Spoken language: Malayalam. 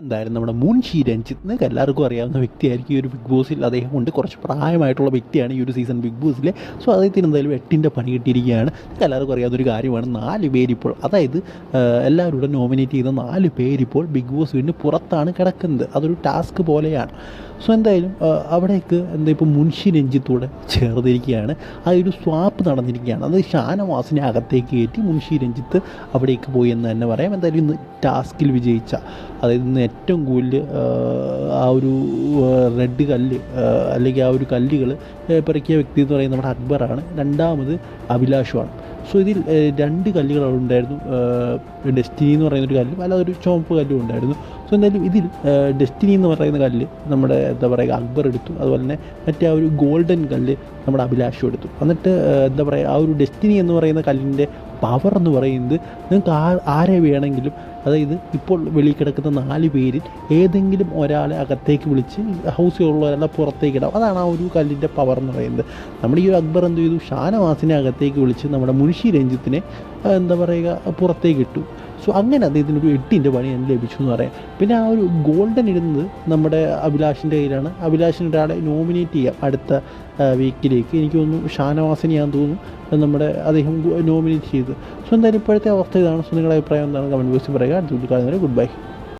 എന്തായാലും നമ്മുടെ മുൻഷി രഞ്ജിത്ത് നിങ്ങൾക്ക് എല്ലാവർക്കും അറിയാവുന്ന വ്യക്തിയായിരിക്കും ഈ ഒരു ബിഗ് ബോസിൽ അദ്ദേഹം കൊണ്ട് കുറച്ച് പ്രായമായിട്ടുള്ള വ്യക്തിയാണ് ഈ ഒരു സീസൺ ബിഗ് ബോസിലെ. സോ അദ്ദേഹത്തിന് എന്തായാലും എട്ടിന്റെ പണി കിട്ടിയിരിക്കുകയാണ്. നിങ്ങൾക്ക് എല്ലാവർക്കും അറിയാവുന്ന ഒരു കാര്യമാണ്. നാല് പേരിപ്പോൾ അതായത് എല്ലാവരും നോമിനേറ്റ് ചെയ്ത നാല് പേരിപ്പോൾ ബിഗ് ബോസ് വീടിന് പുറത്താണ് കിടക്കുന്നത്. അതൊരു ടാസ്ക് പോലെയാണ്. സോ എന്തായാലും അവിടേക്ക് എന്താ ഇപ്പോൾ മുൻഷി രഞ്ജിത്തൂടെ ചേർന്നിരിക്കുകയാണ്. ആ ഒരു സ്വാപ്പ് നടന്നിരിക്കുകയാണ്. അത് ഷാനവാസിനെ അകത്തേക്ക് കയറ്റി മുൻഷി രഞ്ജിത്ത് അവിടേക്ക് പോയി എന്ന് തന്നെ പറയാം. എന്തായാലും ഇന്ന് ടാസ്കിൽ വിജയിച്ച അതായത് ഏറ്റവും കൂടുതൽ ആ ഒരു റെഡ് കല്ല് അല്ലെങ്കിൽ ആ ഒരു കല്ലുകൾ പിറക്കിയ വ്യക്തി എന്ന് പറയുന്നത് നമ്മുടെ അക്ബറാണ് രണ്ടാമത് അഭിലാഷുമാണ് സോ ഇതിൽ രണ്ട് കല്ലുകൾ അവിടെ ഉണ്ടായിരുന്നു. ഡെസ്റ്റിനി എന്ന് പറയുന്ന ഒരു കല്ലും അല്ലാതെ ഒരു ചുവപ്പ് കല്ലും ഉണ്ടായിരുന്നു. സോ എന്തായാലും ഇതിൽ ഡെസ്റ്റിനി എന്ന് പറയുന്ന കല്ല് നമ്മുടെ എന്താ പറയുക അക്ബർ എടുത്തു. അതുപോലെ തന്നെ മറ്റേ ആ ഒരു ഗോൾഡൻ കല്ല് നമ്മുടെ അഭിലാഷും എടുത്തു. എന്നിട്ട് എന്താ പറയുക ആ ഒരു ഡെസ്റ്റിനി എന്ന് പറയുന്ന കല്ലിന്റെ പവർ എന്ന് പറയുന്നത് നിങ്ങൾക്ക് ആ ആരെ വേണമെങ്കിലും അതായത് ഇപ്പോൾ വെളിയിൽ കിടക്കുന്ന നാല് പേരിൽ ഏതെങ്കിലും ഒരാളെ അകത്തേക്ക് വിളിച്ച് ഹൗസിലുള്ളവരെല്ലാം പുറത്തേക്ക് ഇടാം. അതാണ് ആ ഒരു കല്ലിന്റെ പവർ എന്ന് പറയുന്നത്. നമ്മുടെ ഈ ഒരു അക്ബർ എന്ത് ചെയ്തു? ഷാനവാസിനെ അകത്തേക്ക് വിളിച്ച് നമ്മുടെ മുൻഷി രഞ്ജിത്തിനെ എന്താ പറയുക പുറത്തേക്ക് ഇട്ടു. സോ അങ്ങനെ അദ്ദേഹത്തിന് ഒരു എട്ടിന്റെ പണി എനിക്ക് ലഭിച്ചു എന്ന് പറയാം. പിന്നെ ആ ഒരു ഗോൾഡൻ ഇടുന്നത് നമ്മുടെ അഭിലാഷിന്റെ കയ്യിലാണ്. അഭിലാഷിന് ഒരാളെ നോമിനേറ്റ് ചെയ്യാം അടുത്ത വീക്കിലേക്ക് എനിക്ക് തോന്നുന്നു ഷാനവാസിനെയാന്ന് തോന്നുന്നു. നമ്മുടെ അദ്ദേഹം നോമിനേറ്റ് ചെയ്ത്. സോ എന്തായാലും ഇപ്പോഴത്തെ അവസ്ഥ ഇതാണ്. സോ നിങ്ങളുടെ അഭിപ്രായം എന്താണ്? കമന്റ് ബോക്സിൽ പറയുക. അടുത്ത ഗുഡ് ബൈ